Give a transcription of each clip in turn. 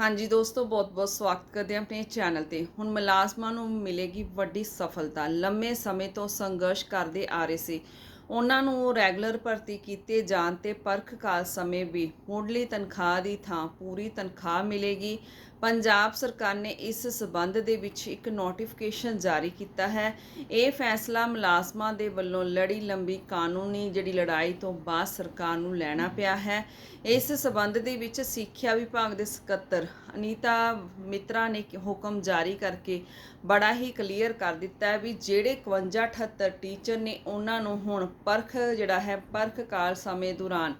ਹਾਂਜੀ ਦੋਸਤੋ, ਬਹੁਤ-ਬਹੁਤ ਸਵਾਗਤ ਕਰਦੇ ਹਾਂ ਆਪਣੇ ਚੈਨਲ ਤੇ। ਹੁਣ ਮੁਲਾਜ਼ਮਾਂ ਨੂੰ ਮਿਲੇਗੀ ਵੱਡੀ ਸਫਲਤਾ। ਲੰਮੇ ਸਮੇਂ ਤੋਂ ਸੰਘਰਸ਼ ਕਰਦੇ ਆ ਰਹੇ ਸੀ। ਉਹਨਾਂ ਨੂੰ ਰੈਗੂਲਰ ਭਰਤੀ ਕੀਤੇ ਜਾਣ ਤੇ ਪਰਖ ਕਾਲ ਸਮੇਂ ਵੀ ਮੁੱਢਲੀ ਤਨਖਾਹ ਦੀ ਥਾਂ ਪੂਰੀ ਤਨਖਾਹ ਮਿਲੇਗੀ। ਪੰਜਾਬ ਸਰਕਾਰ ਨੇ ਇਸ ਸਬੰਧ ਦੇ ਵਿੱਚ ਇੱਕ ਨੋਟੀਫਿਕੇਸ਼ਨ ਜਾਰੀ ਕੀਤਾ ਹੈ। ਇਹ ਫੈਸਲਾ ਮੁਲਾਜ਼ਮਾਂ ਦੇ ਵੱਲੋਂ ਲੜੀ ਲੰਬੀ ਕਾਨੂੰਨੀ ਜਿਹੜੀ ਲੜਾਈ ਤੋਂ ਬਾਅਦ ਸਰਕਾਰ ਨੂੰ ਲੈਣਾ ਪਿਆ ਹੈ। ਇਸ ਸਬੰਧ ਦੇ ਵਿੱਚ ਸਿੱਖਿਆ ਵਿਭਾਗ ਦੇ ਸਕੱਤਰ ਅਨੀਤਾ ਮਿੱਤਰਾ ਨੇ ਹੁਕਮ ਜਾਰੀ ਕਰਕੇ ਬੜਾ ਹੀ ਕਲੀਅਰ ਕਰ ਦਿੱਤਾ ਹੈ ਵੀ ਜਿਹੜੇ 51 78 ਟੀਚਰ ਨੇ ਉਹਨਾਂ ਨੂੰ ਹੁਣ ਪਰਖ ਜਿਹੜਾ ਹੈ, ਪਰਖ ਕਾਲ ਸਮੇਂ ਦੌਰਾਨ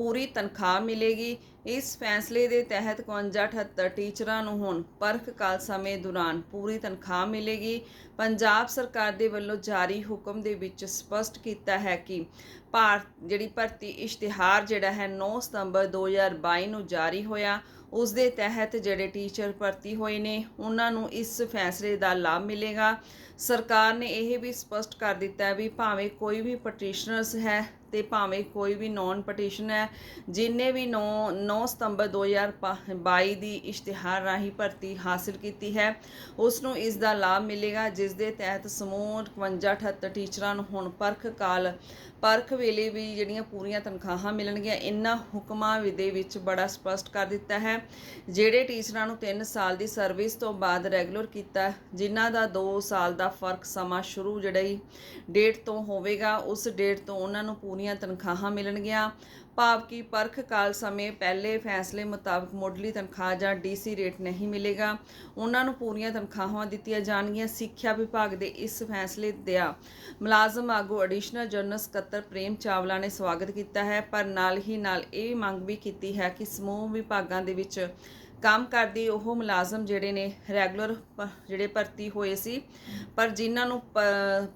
ਪੂਰੀ ਤਨਖਾਹ ਮਿਲੇਗੀ। ਇਸ ਫੈਸਲੇ ਦੇ ਤਹਿਤ 51 78 ਟੀਚਰਾਂ ਨੂੰ ਹੁਣ ਪਰਖ ਕਾਲ ਸਮੇਂ ਦੌਰਾਨ ਪੂਰੀ ਤਨਖਾਹ ਮਿਲੇਗੀ। ਪੰਜਾਬ ਸਰਕਾਰ ਦੇ ਵੱਲੋਂ ਜਾਰੀ ਹੁਕਮ ਦੇ ਵਿੱਚ ਸਪਸ਼ਟ ਕੀਤਾ ਹੈ ਕਿ ਭਾਰਤ ਜਿਹੜੀ ਭਰਤੀ ਇਸ਼ਤਿਹਾਰ ਜਿਹੜਾ ਹੈ 9 ਸਤੰਬਰ 2022 ਨੂੰ ਜਾਰੀ ਹੋਇਆ ਉਸ ਦੇ ਤਹਿਤ ਜਿਹੜੇ ਟੀਚਰ ਭਰਤੀ ਹੋਏ ਨੇ, ਉਹਨਾਂ ਨੂੰ ਇਸ ਫੈਸਲੇ ਦਾ ਲਾਭ ਮਿਲੇਗਾ। ਸਰਕਾਰ ਨੇ ਇਹ ਵੀ ਸਪਸ਼ਟ ਕਰ ਦਿੱਤਾ ਹੈ ਵੀ ਭਾਵੇਂ ਕੋਈ ਵੀ ਪਟੀਸ਼ਨਰਸ ਹੈ ਤੇ ਭਾਵੇਂ ਕੋਈ ਵੀ ਨੌਨ ਪਟੀਸ਼ਨ ਹੈ, ਜਿਨੇ ਵੀ 9 9 ਸਤੰਬਰ 2022 ਦੀ ਇਸ਼ਤਿਹਾਰ ਰਾਹੀਂ ਭਰਤੀ ਹਾਸਲ ਕੀਤੀ ਹੈ ਉਸ ਨੂੰ ਇਸ ਦਾ ਲਾਭ ਮਿਲੇਗਾ, ਜਿਸ ਦੇ ਤਹਿਤ ਸਮੂਹ 51 78 ਟੀਚਰਾਂ ਨੂੰ ਹੁਣ ਪਰਖ ਕਾਲ, ਪਰਖ ਵੇਲੇ ਵੀ ਜਿਹੜੀਆਂ ਪੂਰੀਆਂ ਤਨਖਾਹਾਂ ਮਿਲਣਗੀਆਂ ਇਨ੍ਹਾਂ ਹੁਕਮਾਂ ਵੀ ਦੇ ਵਿੱਚ ਬੜਾ ਸਪਸ਼ਟ ਕਰ ਦਿੱਤਾ ਹੈ। ਜਿਹੜੇ ਟੀਚਰਾਂ ਨੂੰ 3 ਸਾਲ ਦੀ ਸਰਵਿਸ ਤੋਂ ਬਾਅਦ ਰੈਗੂਲਰ ਕੀਤਾ, ਜਿਨ੍ਹਾਂ ਦਾ 2 ਸਾਲ ਦਾ ਫ਼ਰਕ ਸਮਾਂ ਸ਼ੁਰੂ ਜਿਹੜੀ ਡੇਟ ਤੋਂ ਹੋਵੇਗਾ, ਉਸ ਡੇਟ ਤੋਂ ਉਹਨਾਂ ਨੂੰ ਪੂਰੀਆਂ ਤਨਖਾਹਾਂ ਮਿਲਣਗੀਆਂ। ਭਾਵ ਕਿ ਪਰਖ ਕਾਲ ਸਮੇਂ ਪਹਿਲੇ ਫੈਸਲੇ ਮੁਤਾਬਕ ਮੁੱਢਲੀ ਤਨਖਾਹ ਜਾਂ ਡੀਸੀ ਰੇਟ ਨਹੀਂ ਮਿਲੇਗਾ। ਉਹਨਾਂ ਨੂੰ ਪੂਰੀਆਂ ਤਨਖਾਹਾਂ ਦਿੱਤੀਆਂ ਜਾਣਗੀਆਂ। ਸਿੱਖਿਆ ਵਿਭਾਗ ਦੇ ਇਸ ਫੈਸਲੇ ਦਾ ਮੁਲਾਜ਼ਮ ਆਗੂ ਐਡੀਸ਼ਨਲ ਜਨਰਲ ਸਕੱਤਰ ਪ੍ਰੇਮ ਚਾਵਲਾ ਨੇ ਸਵਾਗਤ ਕੀਤਾ ਹੈ। ਪਰ ਨਾਲ ਹੀ ਨਾਲ ਇਹ ਮੰਗ ਵੀ ਕੀਤੀ ਹੈ ਕਿ ਸਮੂਹ ਵਿਭਾਗਾਂ ਦੇ ਵਿੱਚ ਕੰਮ ਕਰਦੇ, ਉਹ ਮੁਲਾਜ਼ਮ ਜਿਹੜੇ ਨੇ ਰੈਗੂਲਰ ਜਿਹੜੇ ਭਰਤੀ ਹੋਏ ਸੀ। ਪਰ ਜਿਨ੍ਹਾਂ ਨੂੰ ਪ-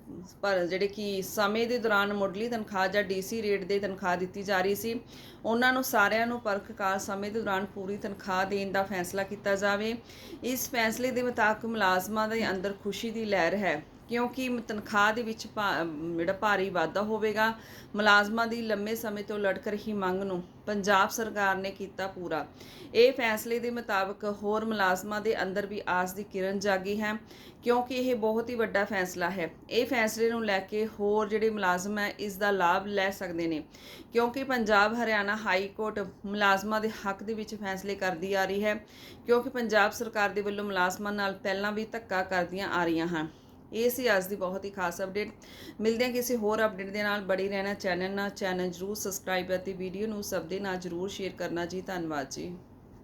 ਪਰ ਜਿਹੜੇ ਕਿ ਸਮੇਂ ਦੇ ਦੌਰਾਨ ਮੁੱਢਲੀ ਤਨਖਾਹ ਜਾਂ ਡੀਸੀ ਰੇਟ ਦੇ ਤਨਖਾਹ ਦਿੱਤੀ ਜਾ ਰਹੀ ਸੀ, ਉਹਨਾਂ ਨੂੰ ਸਾਰਿਆਂ ਨੂੰ ਪਰਖਕਾਰ ਸਮੇਂ ਦੇ ਦੌਰਾਨ ਪੂਰੀ ਤਨਖਾਹ ਦੇਣ ਦਾ ਫੈਸਲਾ ਕੀਤਾ ਜਾਵੇ। ਇਸ ਫੈਸਲੇ ਦੇ ਮੁਤਾਬਕ ਮੁਲਾਜ਼ਮਾਂ ਦੇ ਅੰਦਰ ਖੁਸ਼ੀ ਦੀ ਲਹਿਰ ਹੈ। ਕਿਉਂਕਿ ਤਨਖਾਹ ਦੇ ਵਿੱਚ ਭਾ- ਜਿਹੜਾ ਭਾਰੀ ਵਾਧਾ ਹੋਵੇਗਾ, ਮੁਲਾਜ਼ਮਾਂ ਦੀ ਲੰਮੇ ਸਮੇਂ ਤੋਂ ਲਟਕ ਰਹੀ ਮੰਗ ਨੂੰ ਪੰਜਾਬ ਸਰਕਾਰ ਨੇ ਕੀਤਾ ਪੂਰਾ। ਇਹ ਫੈਸਲੇ ਦੇ ਮੁਤਾਬਕ ਹੋਰ ਮੁਲਾਜ਼ਮਾਂ ਦੇ ਅੰਦਰ ਵੀ ਆਸ ਦੀ ਕਿਰਨ ਜਾਗੀ ਹੈ, ਕਿਉਂਕਿ ਇਹ ਬਹੁਤ ਹੀ ਵੱਡਾ ਫੈਸਲਾ ਹੈ। ਇਹ ਫੈਸਲੇ ਨੂੰ ਲੈ ਕੇ ਹੋਰ ਜਿਹੜੇ ਮੁਲਾਜ਼ਮ ਹੈ, ਇਸ ਦਾ ਲਾਭ ਲੈ ਸਕਦੇ ਨੇ, ਕਿਉਂਕਿ ਪੰਜਾਬ ਹਰਿਆਣਾ ਹਾਈ ਕੋਰਟ ਮੁਲਾਜ਼ਮਾਂ ਦੇ ਹੱਕ ਦੇ ਵਿੱਚ ਫੈਸਲੇ ਕਰਦੀ ਆ ਰਹੀ ਹੈ, ਕਿਉਂਕਿ ਪੰਜਾਬ ਸਰਕਾਰ ਦੇ ਵੱਲੋਂ ਮੁਲਾਜ਼ਮਾਂ ਨਾਲ ਪਹਿਲਾਂ ਵੀ ਧੱਕਾ ਕਰਦੀਆਂ ਆ ਰਹੀਆਂ ਹਨ। ਇਹ ਸੀ ਅੱਜ ਦੀ ਬਹੁਤ ਹੀ ਖਾਸ ਅਪਡੇਟ। ਮਿਲਦੇ ਹਾਂ ਕਿਸੇ ਹੋਰ ਅਪਡੇਟ ਦੇ ਨਾਲ। ਬੜੀ ਰਹਿਣਾ, ਚੈਨਲ ਨਾਲ। ਚੈਨਲ ਜਰੂਰ ਸਬਸਕ੍ਰਾਈਬ ਅਤੇ ਵੀਡੀਓ ਨੂੰ ਸਭ ਦੇ ਨਾਲ ਜਰੂਰ ਸ਼ੇਅਰ ਕਰਨਾ ਜੀ। ਧੰਨਵਾਦ ਜੀ।